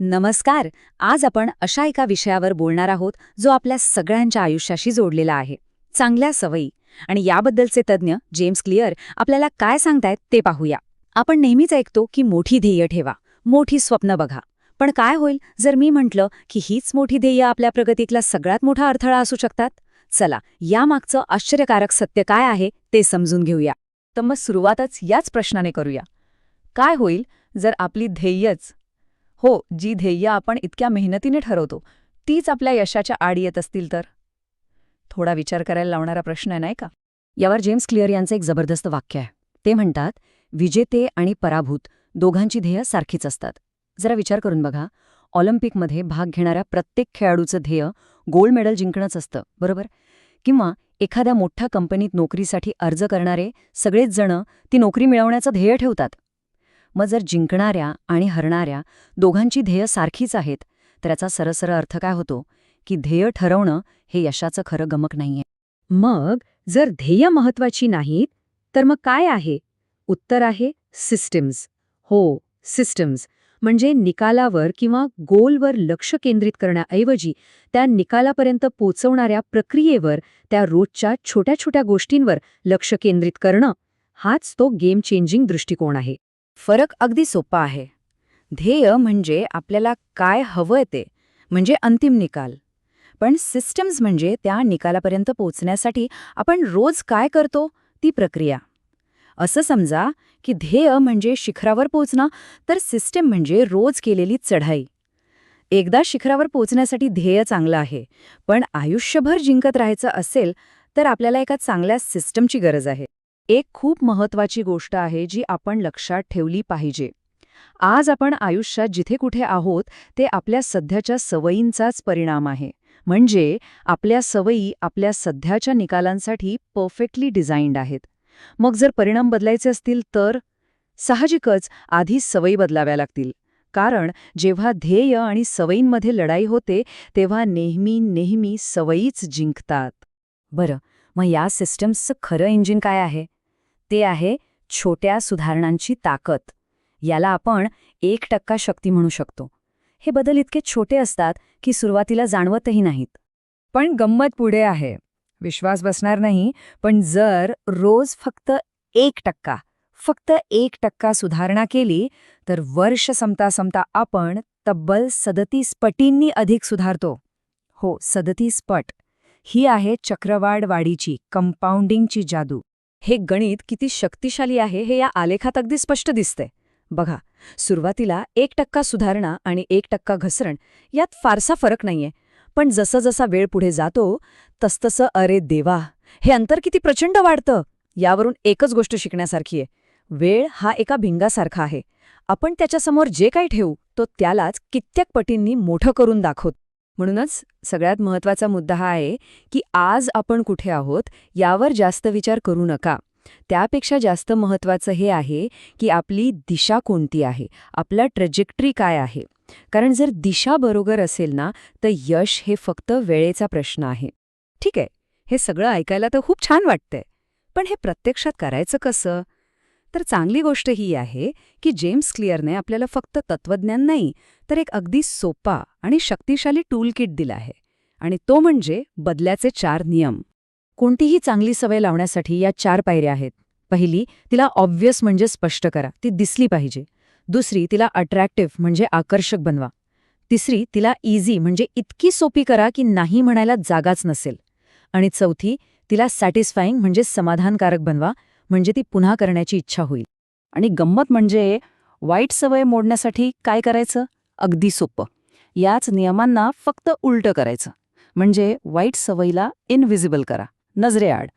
नमस्कार. आज आपण अशा एका विषयावर बोलणार आहोत जो आपल्या सगळ्यांच्या आयुष्याशी जोडलेला आहे. चांगल्या सवयी. आणि याबद्दलचे तज्ज्ञ जेम्स क्लिअर आपल्याला काय सांगतायत ते पाहूया. आपण नेहमीच ऐकतो की मोठी ध्येय ठेवा मोठी स्वप्न बघा. पण काय होईल जर मी म्हटलं की हीच मोठी ध्येय आपल्या प्रगतीतला सगळ्यात मोठा अडथळा असू शकतात? चला यामागचं आश्चर्यकारक सत्य काय आहे ते समजून घेऊया. तर मग सुरुवातच याच प्रश्नाने करूया. काय होईल जर आपली ध्येयच हो जी ध्येय आपण इतक्या मेहनतीने ठरवतो तीच आपल्या यशाच्या आड येत असतील तर? थोडा विचार करायला लावणारा प्रश्न आहे नाही का? यावर जेम्स क्लिअर यांचं एक जबरदस्त वाक्य आहे. ते म्हणतात विजेते आणि पराभूत दोघांची ध्येय सारखीच असतात. जरा विचार करून बघा. ऑलिम्पिकमध्ये भाग घेणाऱ्या प्रत्येक खेळाडूचं ध्येय गोल्ड मेडल जिंकणंच असतं बरोबर? किंवा एखाद्या मोठ्या कंपनीत नोकरीसाठी अर्ज करणारे सगळेच जण ती नोकरी मिळवण्याचं ध्येय ठेवतात. मग जर जिंकणाऱ्या आणि हरणाऱ्या दोघांची ध्येय सारखीच आहेत तर याचा सरसर अर्थ काय होतो? की ध्येय ठरवणं हे यशाचं खरं गमक नाहीये. मग जर ध्येय महत्वाची नाहीत तर मग काय आहे? उत्तर आहे सिस्टम्स हो सिस्टम्स म्हणजे निकालावर किंवा गोलवर लक्ष केंद्रित करण्याऐवजी त्या निकालापर्यंत पोचवणाऱ्या प्रक्रियेवर त्या रोजच्या छोट्या छोट्या गोष्टींवर लक्ष केंद्रित करणं हाच तो गेम चेंजिंग दृष्टिकोन आहे. फरक अगदी सोपा आहे. ध्येय म्हणजे आपल्याला काय हवंय ते म्हणजे अंतिम निकाल. पण सिस्टम्स म्हणजे त्या निकालापर्यंत पोचण्यासाठी आपण रोज काय करतो ती प्रक्रिया. असं समजा की ध्येय म्हणजे शिखरावर पोचणं तर सिस्टम म्हणजे रोज केलेली चढाई. एकदा शिखरावर पोचण्यासाठी ध्येय चांगलं आहे पण आयुष्यभर जिंकत राहायचं असेल तर आपल्याला एका चांगल्या सिस्टमची गरज आहे. एक खूप महत्वाची गोष्ट आहे जी आपण लक्षात ठेवली पाहिजे. आज आपण आयुष्यात जिथे कुठे आहोत ते आपल्या सध्याच्या सवयींचाच परिणाम आहे. म्हणजे आपल्या सवयी आपल्या सध्याच्या निकालांसाठी परफेक्टली डिझाईन्ड आहेत. मग जर परिणाम बदलायचे असतील तर? साहजिकच आधी सवयी बदलाव्या लागतील. कारण जेव्हा ध्येय आणि सवयींमध्ये लढाई होते तेव्हा नेहमी नेहमी सवयीच जिंकतात. बरं मग या सिस्टम्सचं खरं इंजिन काय आहे? ते आहे छोट्या सुधारणांची ताकद. याला आपण एक टक्का शक्ती म्हणू शकतो. हे बदल इतके छोटे असतात की सुरुवातीला जाणवतही नाहीत. पण गंमत पुढे आहे. विश्वास बसणार नाही पण जर रोज फक्त एक टक्का फक्त एक टक्का सुधारणा केली तर वर्ष संपता संपता आपण तब्बल सदतीस पटींनी अधिक सुधारतो. हो सदतीस पट. ही आहे चक्रवाढ वाढीची कंपाऊंडिंगची जादू. हे गणित किती शक्तिशाली आहे हे या आलेखात अगदी स्पष्ट दिसते. बघा सुरुवातीला एक टक्का सुधारणा आणि एक टक्का घसरण यात फारसा फरक नाहीये. पण जसं जसा वेळ पुढे जातो तसतसं अरे देवा हे अंतर किती प्रचंड वाढतं यावरून एकच गोष्ट शिकण्यासारखी आहे. वेळ हा एका भिंगासारखा आहे. आपण त्याच्यासमोर जे काही ठेवू तो त्यालाच कित्येक पटींनी मोठं करून दाखवतो. म्हणूनच सगळ्यात महत्त्वाचा मुद्दा हा आहे की आज आपण कुठे आहोत यावर जास्त विचार करू नका. त्यापेक्षा जास्त महत्वाचं हे आहे की आपली दिशा कोणती आहे? आपला ट्रेजेक्टरी काय आहे? कारण जर दिशा बरोबर असेल ना तर यश हे फक्त वेळेचा प्रश्न आहे. ठीक आहे हे सगळं ऐकायला तर खूप छान वाटतंय. पण हे प्रत्यक्षात करायचं कसं? तर चांगली गोष्ट ही आहे की जेम्स क्लिअरने आपल्याला फक्त तत्वज्ञान नाही तर एक अगदी सोपा आणि शक्तिशाली टूल किट दिला आहे. आणि तो म्हणजे बदल्याचे चार नियम. कोणतीही चांगली सवय लावण्यासाठी या चार पायऱ्या आहेत. पहिली तिला ऑब्व्हियस म्हणजे स्पष्ट करा. ती दिसली पाहिजे. दुसरी तिला अट्रॅक्टिव्ह म्हणजे आकर्षक बनवा. तिसरी तिला इझी म्हणजे इतकी सोपी करा की नाही म्हणायला जागाच नसेल. आणि चौथी तिला सॅटिस्फाईंग म्हणजे समाधानकारक बनवा. म्हणजे ती पुन्हा करण्याची इच्छा होईल. आणि गंमत म्हणजे वाईट सवय मोडण्यासाठी काय करायचं? अगदी सोपं. याच नियमांना फक्त उलटं करायचं. म्हणजे वाईट सवयीला इनव्हिजिबल करा. नजरेआड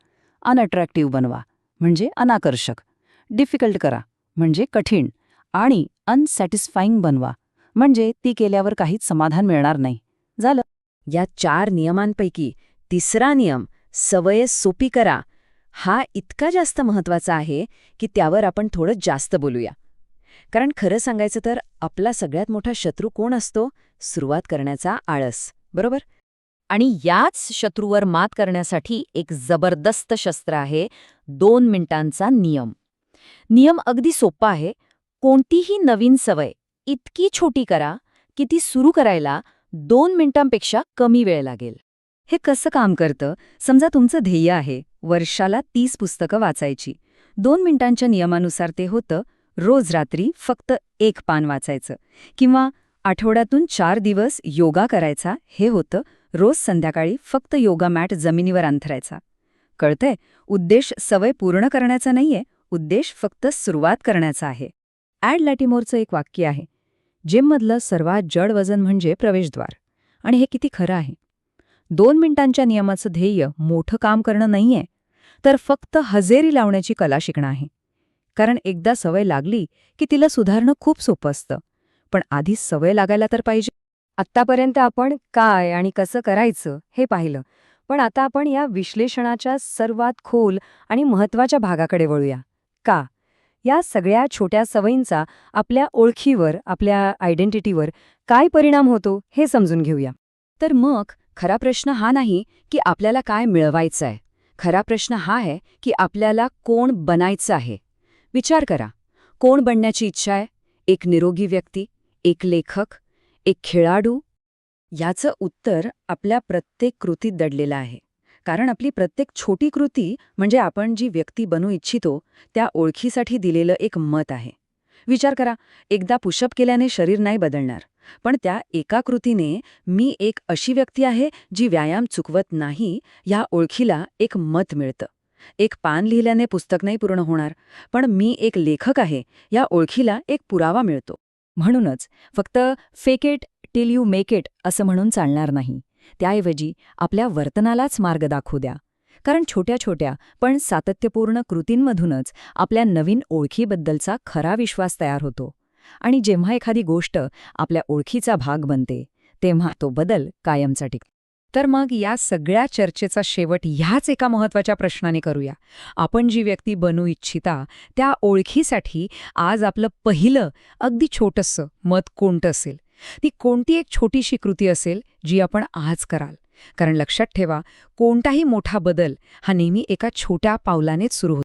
अनअट्रॅक्टिव्ह बनवा. म्हणजे अनाकर्षक. डिफिकल्ट करा. म्हणजे कठीण. आणि अनसॅटिस्फाईंग बनवा. म्हणजे ती केल्यावर काहीच समाधान मिळणार नाही. झालं? या चार नियमांपैकी तिसरा नियम सवय सोपी करा. हा इतका जास्त महत्त्वाचा आहे की त्यावर आपण थोडं जास्त बोलूया. कारण खरं सांगायचं तर आपला सगळ्यात मोठा शत्रू कोण असतो? सुरुवात करण्याचा आळस. बरोबर? आणि याच शत्रूवर मात करण्यासाठी एक जबरदस्त शस्त्र आहे दोन मिनिटांचा नियम. नियम अगदी सोपा आहे. कोणतीही नवीन सवय इतकी छोटी करा की ती सुरू करायला दोन मिनिटांपेक्षा कमी वेळ लागेल. हे कसं काम करतं? समजा तुमचं ध्येय आहे वर्षाला तीस पुस्तकं वाचायची. दोन मिनिटांच्या नियमानुसार ते होतं रोज रात्री फक्त एक पान वाचायचं. किंवा आठवड्यातून चार दिवस योगा करायचा हे होतं रोज संध्याकाळी फक्त योगा मॅट जमिनीवर अंथरायचा. कळतंय? उद्देश सवय पूर्ण करण्याचा नाहीये उद्देश फक्त सुरुवात करण्याचा आहे. ॲड लॅटिमोरचं एक वाक्य आहे. जिममधलं सर्वात जड वजन म्हणजे प्रवेशद्वार. आणि हे किती खरं आहे? दोन मिनिटांच्या नियमाचं ध्येय मोठं काम करणं नाहीये तर फक्त हजेरी लावण्याची कला शिकणं आहे. कारण एकदा सवय लागली की तिला सुधारणं खूप सोपं असतं. पण आधी सवय लागायला तर पाहिजे. आत्तापर्यंत आपण काय आणि कसं करायचं हे पाहिलं. पण आता आपण या विश्लेषणाच्या सर्वात खोल आणि महत्त्वाच्या भागाकडे वळूया. का? या सगळ्या छोट्या सवयींचा आपल्या ओळखीवर आपल्या आयडेंटिटीवर काय परिणाम होतो हे समजून घेऊया. तर मग खरा प्रश्न हा नाही की आपल्याला काय मिळवायचं आहे खरा प्रश्न हा आहे की आपल्याला कोण बनायचं आहे. विचार करा. कोण बनण्याची इच्छा आहे? एक निरोगी व्यक्ती? एक लेखक? एक खेळाडू? याचं उत्तर आपल्या प्रत्येक कृतीत दडलेलं आहे. कारण आपली प्रत्येक छोटी कृती म्हणजे आपण जी व्यक्ती बनू इच्छितो त्या ओळखीसाठी दिलेलं एक मत आहे. विचार करा. एकदा पुशअप केल्याने शरीर नाही बदलणार. पण त्या एका कृतीने मी एक अशी व्यक्ती आहे जी व्यायाम चुकवत नाही या ओळखीला एक मत मिळतं. एक पान लिहिल्याने पुस्तक नाही पूर्ण होणार पण मी एक लेखक आहे या ओळखीला एक पुरावा मिळतो. म्हणूनच फक्त fake it till you make it असं म्हणून चालणार नाही. त्याऐवजी आपल्या वर्तनालाच मार्ग दाखवू द्या. कारण छोट्या छोट्या पण सातत्यपूर्ण कृतींमधूनच आपल्या नवीन ओळखीबद्दलचा खरा विश्वास तयार होतो. आणि जेव्हा एखादी गोष्ट आपल्या ओळखीचा भाग बनते तेव्हा तो बदल कायमचा टिक. तर मग या सगळ्या चर्चेचा शेवट ह्याच एका महत्त्वाच्या प्रश्नाने करूया. आपण जी व्यक्ती बनू इच्छिता त्या ओळखीसाठी आज आपलं पहिलं अगदी छोटंसं मत कोणतं असेल? ती कोणती एक छोटीशी कृती असेल जी आपण आज कराल? कारण लक्षात ठेवा कोणताही मोठा बदल हा नेहमी एका छोट्या पावलानेच सुरू होतो.